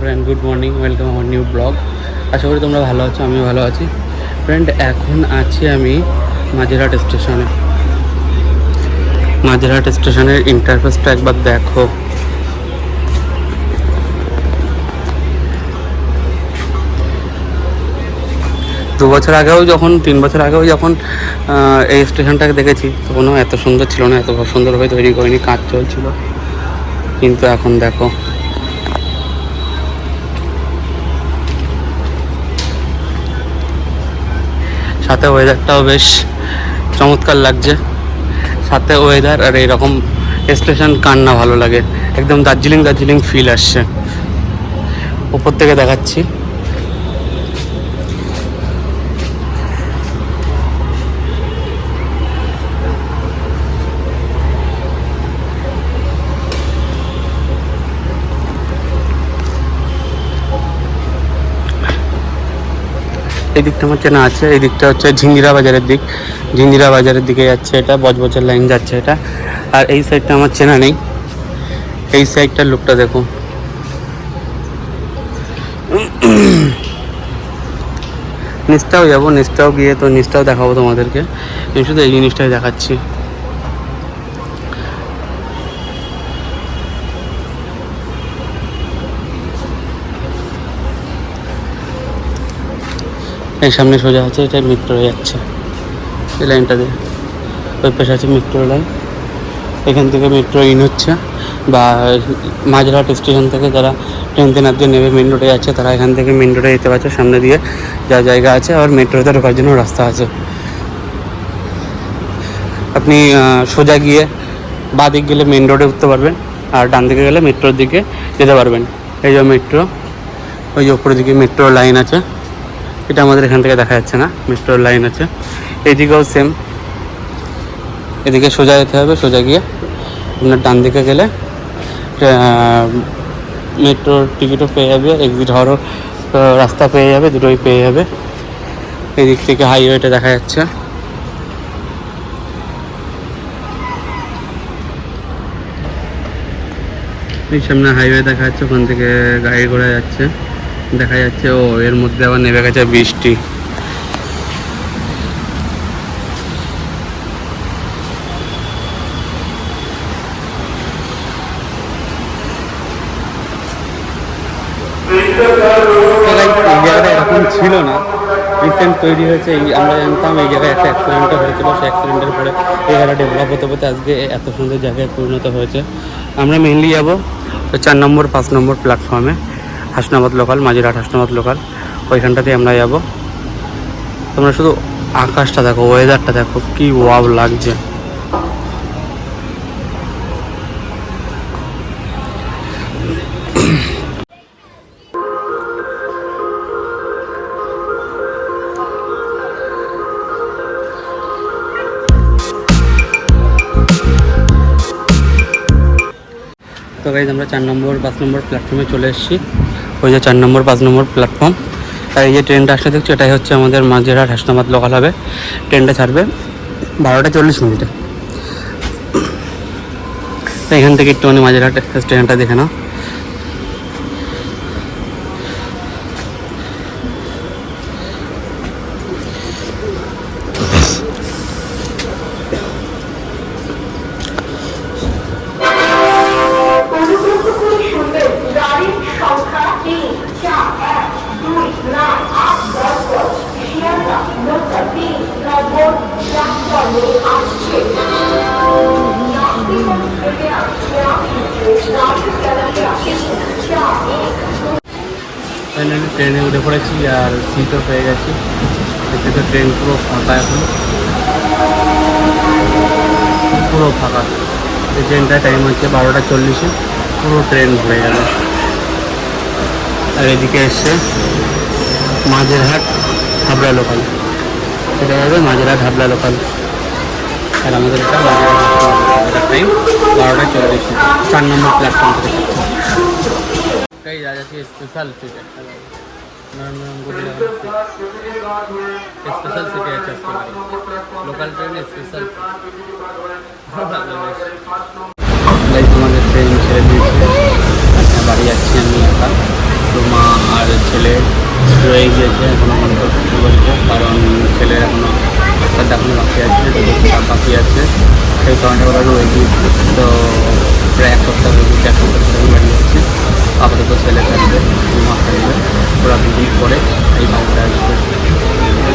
Friend good morning welcome আমার new blog আশা করি তোমরা ভালো আছো, আমিও ভালো আছি। ফ্রেন্ড এখন আছি আমি মাঝেরহাট স্টেশনে মাঝেরহাট স্টেশনের ইন্টারফেসটা একবার দেখো। দু বছর আগেও যখন, তিন বছর আগেও যখন এই স্টেশনটাকে দেখেছি, তখনও এত সুন্দর ছিল না, এত সুন্দরভাবে তৈরি করেনি কাজ চলছিল। কিন্তু এখন দেখো। সাথে ওয়েদারটাও বেশ চমৎকার লাগছে। সাথে ওয়েদার আর এইরকম স্টেশন কার না ভালো লাগে। একদম দার্জিলিং দার্জিলিং ফিল আসছে। ওপর থেকে দেখাচ্ছি। এই দিকটা আমার চেনা আছে, এই দিকটা হচ্ছে ঝিঙ্গিরা বাজারের দিক। ঝিঙ্গিরা বাজারের দিকে যাচ্ছে এটা, বজবজের লাইন যাচ্ছে এটা। আর এই সাইডটা আমার চেনা নেই। এই সাইডটার লুকটা দেখো। নিচটাও যাব, নিচটাও গিয়ে তো নিচটাও দেখাবো তোমাদেরকে। আমি শুধু এই জিনিসটাই দেখাচ্ছি। এই সামনে সোজা আছে, এটা মেট্রো হয়ে যাচ্ছে। এই লাইনটা দিয়ে। ওই পাশে আছে মেট্রো লাইন এখান থেকে মেট্রো ইন হচ্ছে। বা মাঝরাট স্টেশন থেকে যারা ট্রেন তেনার নেবে মেন রোডে যাচ্ছে, তারা এখান থেকে মেন রোডে যেতে পারছে। সামনে দিয়ে যা জায়গা আছে আর মেট্রোতে ঢোকার জন্য রাস্তা আছে। আপনি সোজা গিয়ে বাঁ দিক গেলে মেন রোডে উঠতে পারবেন, আর ডান দিকে গেলে মেট্রোর দিকে যেতে পারবেন। এই যে মেট্রো ওই যে উপরের দিকে মেট্রো লাইন আছে। এটা আমাদের এখান থেকে দেখা যাচ্ছে না মেট্রোর লাইন আছে। এদিকেও সেম এদিকে সোজা যেতে হবে, সোজা গিয়ে আপনার ডান দিকে গেলে মেট্রোর টিকিটও পেয়ে যাবে এক্সিট হওয়ারও রাস্তা পেয়ে যাবে, দুটোই পেয়ে যাবে। এদিক থেকে হাইওয়েটা দেখা যাচ্ছে। এই সামনে হাইওয়ে দেখা যাচ্ছে, ওখান থেকে গাড়ি ঘোড়া যাচ্ছে। দেখা যাচ্ছে, ও এর মধ্যে আবার নেমে গেছে বৃষ্টি। ছিল না। রিসেন্ট তৈরি হয়েছে, এই আমরা জানতাম এই জায়গায় একটা অ্যাক্সিডেন্টও হয়েছিল, সেই অ্যাক্সিডেন্টের পরে এই জায়গাটা ডেভেলপ হতে হতে আজকে এত সুন্দর জায়গায় পরিণত হয়েছে। আমরা মেনলি যাব চার নম্বর, পাঁচ নম্বর প্ল্যাটফর্মে হাসনাবাদ লোকাল মাঝিরহাট হাসনাবাদ লোকাল ওইখানটাতে আমরা যাব। তোমরা শুধু আকাশটা দেখো ওয়েদারটা দেখো, কি ওয়াব লাগছে। তো গাইজ আমরা চার নম্বর, পাঁচ নম্বর প্ল্যাটফর্মে চলে এসেছি। ওই যে চার নম্বর, পাঁচ নম্বর প্ল্যাটফর্ম আর এই যে ট্রেনটা আসলে দেখছি, এটাই হচ্ছে আমাদের মাঝেরহাট হাসনাবাদ লোকাল হবে ট্রেনটা ছাড়বে বারোটা চল্লিশ মিনিটে। এখান থেকে একটুখানি মাঝেরহাট স্টেশনটা দেখে নাও। ফাইনালি ট্রেনে উঠে পড়েছি আর সিটও পেয়ে গেছি। এতে তো ট্রেন পুরো ফাঁকা এখন। পুরো ফাঁকা। এই ট্রেনটার টাইম হচ্ছে বারোটা চল্লিশে। পুরো ট্রেন ভরে গেল। আর এদিকে এসছে মাঝেরহাট হাবড়া লোকাল এটা হবে মাঝেরহাট হাবড়া লোকাল আর আমাদের এটা বাজারে টাইম বারোটায় চলে গেছে। চার নম্বর প্ল্যাটফর্ম থেকে এটাই রাজাকে স্পেশাল সিট একটা স্পেশাল সিটি আছে লোকাল ট্রেনে স্পেশাল তোমাদের ট্রেন ছেড়ে দিয়েছে। বাড়ি যাচ্ছি আমি একা। তো আর ছেলে রয়ে গিয়েছে এখনও পর্যন্ত ছুটি বলছে কারণ ছেলে এখনও ডাক্তার দেখানো বাকি আছে চেকআপ বাকি আছে। সেই কারণে ওরা রয়ে গিয়েছে। তো প্রায় এক সপ্তাহ হয়ে গেছে এক সপ্তাহ ধরে বাড়ি যাচ্ছি। আপাতত ছেলে থাকবে, মা থাকবে। ওরা দুদিন পরে এই বাড়িতে আসবে।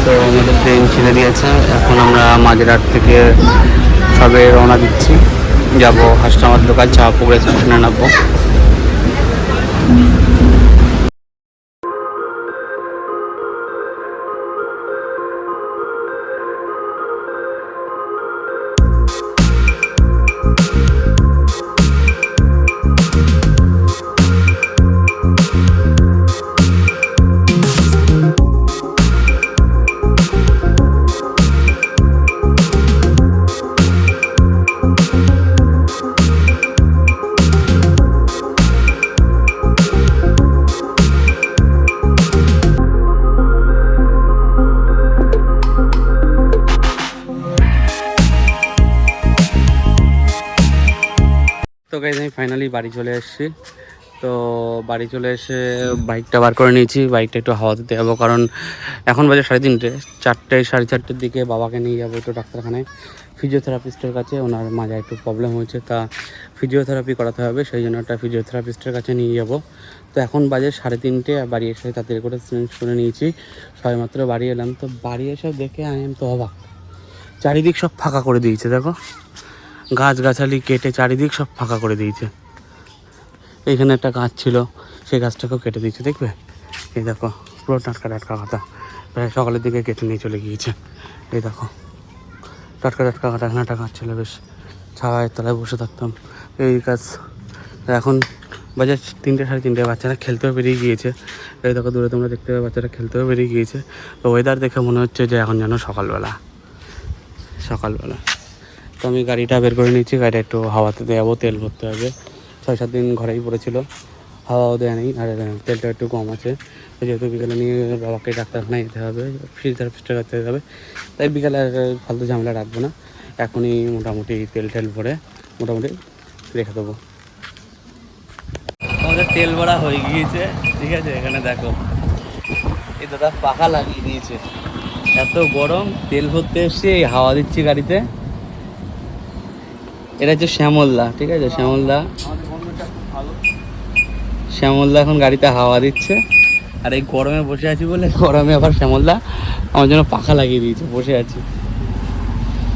তো আমাদের ট্রেন ছেড়ে দিয়েছে এখন আমরা মাঝেরহাট থেকে সবে রওনা দিচ্ছি। যাব হাসনামার দোকান চা পুকুরে স্টেশনে নামবো। তো গাইজ আমি ফাইনালি বাড়ি চলে এসেছি। তো বাড়ি চলে এসে বাইকটা বার করে নিয়েছি। বাইকটা একটু হাওয়া দিতে যাব কারণ এখন বাজে সাড়ে তিনটে। চারটে, সাড়ে চারটের দিকে বাবাকে নিয়ে যাব একটু ডাক্তারখানায়। ফিজিওথেরাপিস্টের কাছে, ওনার মাঝে একটু প্রবলেম হয়েছে, তা ফিজিওথেরাপি করাতে হবে। সেই জন্য একটা ফিজিওথেরাপিস্টের কাছে নিয়ে যাব। তো এখন বাজে সাড়ে তিনটে বাড়ি এসে তাড়াতাড়ি করে চেঞ্জ করে নিয়েছি। সবেমাত্র বাড়ি এলাম। তো বাড়ি এসে দেখে আমি তো অবাক। চারিদিক সব ফাঁকা করে দিয়েছে, দেখো। গাছগাছালি কেটে চারিদিক সব ফাঁকা করে দিয়েছে। এইখানে একটা গাছ ছিল, সেই গাছটাকেও কেটে দিয়েছে, দেখবে? এই দেখো, পুরো টাটকা টাটকা কাটা প্রায় সকালের দিকে কেটে নিয়ে চলে গিয়েছে। এই দেখো, টাটকা টাটকা কাটা এখানে একটা গাছ ছিল, বেশ ছাওয়ায় তলায় বসে থাকতাম। এই গাছ এখন বাজার তিনটে সাড়ে তিনটে, বাচ্চারা খেলতেও বেরিয়ে গিয়েছে। এই দেখো, দূরে তোমরা দেখতে পাবে, বাচ্চারা খেলতেও বেরিয়ে গিয়েছে। তো ওয়েদার দেখে মনে হচ্ছে যে এখন যেন সকালবেলা। সকালবেলা। তো আমি গাড়িটা বের করে নিচ্ছি গাড়িটা একটু হাওয়াতে দেওয়াবো তেল ভরতে হবে। ছয় সাত দিন ঘরেই পড়েছিল। হাওয়াও দেওয়া নেই, আর তেলটা একটু কম আছে। যেহেতু বিকেলে নিয়ে বাবাকে ডাক্তারখানায় যেতে হবে ফিজিওথেরাপিস্টের কাছে যেতে হবে। তাই বিকেলে আর ফালতু ঝামেলা রাখব না। এখনই মোটামুটি তেল টেল ভরে মোটামুটি রেখে দেবো। আমাদের তেল ভরা হয়ে গিয়েছে, ঠিক আছে? এখানে দেখো। এই দাদা পাখা লাগিয়ে দিয়েছে। এত গরম, তেল ভরতে এই হাওয়া দিচ্ছি গাড়িতে। এটা হচ্ছে শ্যামলদা, ঠিক আছে? শ্যামলদা। শ্যামলদা এখন গাড়িতে হাওয়া দিচ্ছে। আর এই গরমে বসে আছি বলে গরমে আবার শ্যামলদা আমার জন্য পাখা লাগিয়ে দিয়েছে, বসে আছি।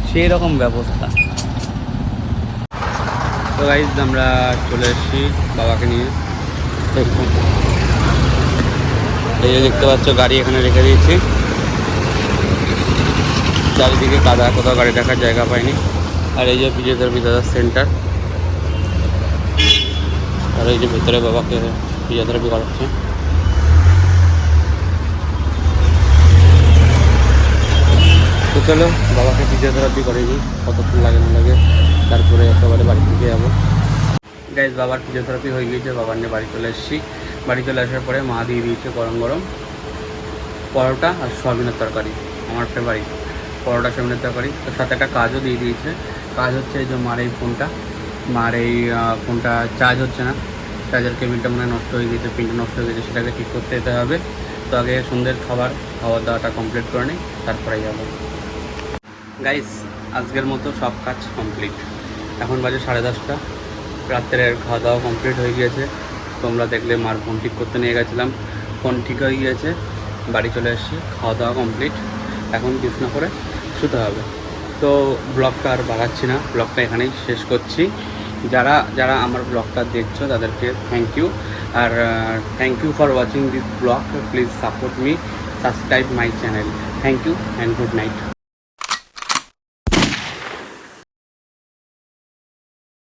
সেই রকম ব্যবস্থা। তো গাইজ আমরা চলে এসেছি বাবাকে নিয়ে। এই যে দেখতে পাচ্ছ, গাড়ি এখানে রেখে দিয়েছি। চারিদিকে কাদা কোথাও গাড়ি রাখার জায়গা পাইনি। আর এই যে ফিজিওথেরাপি দাদার সেন্টার। আর এই যে ভেতরে বাবাকে ফিজিওথেরাপি করাচ্ছে তো চলো, বাবাকে ফিজিওথেরাপি করে নিই কতক্ষণ লাগে না লাগে। তারপরে একেবারে বাড়ি থেকে যাব। গাইজ বাবার ফিজিওথেরাপি হয়ে গিয়েছে, বাবার নিয়ে বাড়ি চলে এসেছি। বাড়ি চলে আসার পরে মা দিয়ে দিয়েছে গরম গরম পরোটা আর সয়াবিনের তরকারি, আমার ফেভারিট পরোটা, সয়াবিনের তরকারি। তার সাথে একটা কাজও দিয়ে দিয়েছে। কাজ হচ্ছে এই যে মার এই ফোনটা। মার এই ফোনটা চার্জ হচ্ছে না। চার্জার কেবিলটা মনে নষ্ট হয়ে গেছে পিনটা নষ্ট হয়ে গেছে, সেটাকে ঠিক করতে যেতে হবে। তো আগে সন্ধ্যের খাবার, খাওয়া দাওয়াটা কমপ্লিট করে নিই তারপরে যাব। গাইস আজকের মতো সব কাজ কমপ্লিট এখন বাজে সাড়ে দশটা। রাত্রের খাওয়া দাওয়া কমপ্লিট হয়ে গিয়েছে। তোমরা দেখলে মার ফোন ঠিক করতে নিয়ে গেছিলাম। ফোন ঠিক হয়ে গিয়েছে। বাড়ি চলে এসেছি। খাওয়া দাওয়া কমপ্লিট এখন বিছনা করে শুতে হবে। তো ব্লগটা আর বাড়াচ্ছি না, ব্লগটা এখানেই শেষ করছি। যারা যারা আমার ব্লগটা দেখছ, তাদেরকে thank you R thank you for watching this blog please support me subscribe my channel thank you and good night